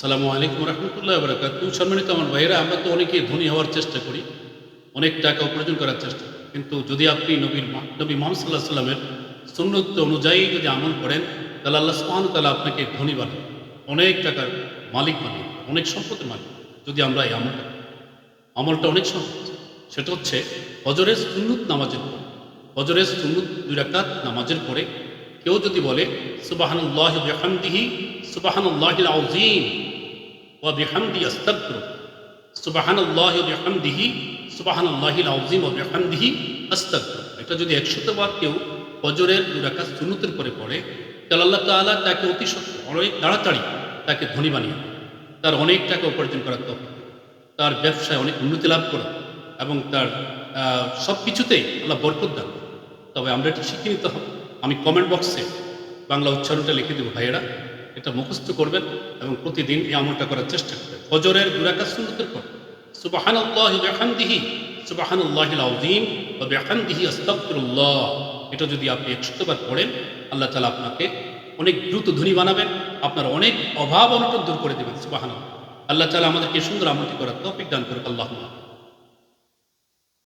সালামু আলাইকুম রহমতুল্লাহ বরাকাতু সম্মানিত আমার ভাইয়েরা, আমরা তো অনেকেই ধনী হওয়ার চেষ্টা করি, অনেক টাকা উপার্জন করার চেষ্টা করি। কিন্তু যদি আপনি নবীর নবী মোহাম্মদ সাল্লাহ সাল্লামের সুন্নত অনুযায়ী যদি আমল করেন, তাহলে আল্লাহ সুবহান তাহলে আপনাকে ধনী বানান অনেক টাকার মালিক বানিয়ে অনেক সম্পদের মালিক যদি আমরা এই আমলটা করি। আমলটা অনেক সহজ। সেটা হচ্ছে হজরের সুন্নত নামাজের পর হজরের সুন্নত দুই রাকাত নামাজের পরে কেউ যদি বলে, সুবাহানুল্লাহ বিহামদিহি, সুবাহানুল্লাহিল আউজিম ওয়া বিহামদি আস্তাগফিরু। সুবাহানুল্লাহ বিহামদিহি, সুবাহানুল্লাহিল আউজিম ওয়া বিহামদিহি আস্তাগফিরু। এটা যদি একশত বার কেউ হজরের দুই রাকাত সুন্নতের পরে পড়ে, তাহলে আল্লাহ তাআলা তাকে অতি অনেক তাড়াতাড়ি তাকে ধনী বানিয়ে তার অনেক টাকা উপার্জন করার দেন। তার ব্যবসায় অনেক উন্নতি লাভ করে এবং তার সব কিছুতেই আল্লাহ বরকত দান তবে আমরা এটা শিখে নিতে হবে। আমি কমেন্ট বক্সে বাংলা উচ্চারণটা লিখে দেবো, ভাইয়েরা। এটা মুখস্থ করবেন এবং প্রতিদিন এই আমলটা করার চেষ্টা করবেন। ফজরের দুরাকা সুন্নতের পর। সুবাহানাল্লাহি বিহামদিহি সুবাহানাল্লাহিল আযীম ওয়া বিহামদিহি আস্তাগফিরুল্লাহ। এটা যদি আপনি একশতবার পড়েন, আল্লাহ তাআলা আপনাকে অনেক দ্রুত ধনী বানাবেন, আপনার অনেক অভাব অনটন দূর করে দেবেন, সুবাহানাল্লাহ। আল্লাহ তাআলা আমাদেরকে সুন্দর আমলটি করার তৌফিক দান করুক আল্লাহ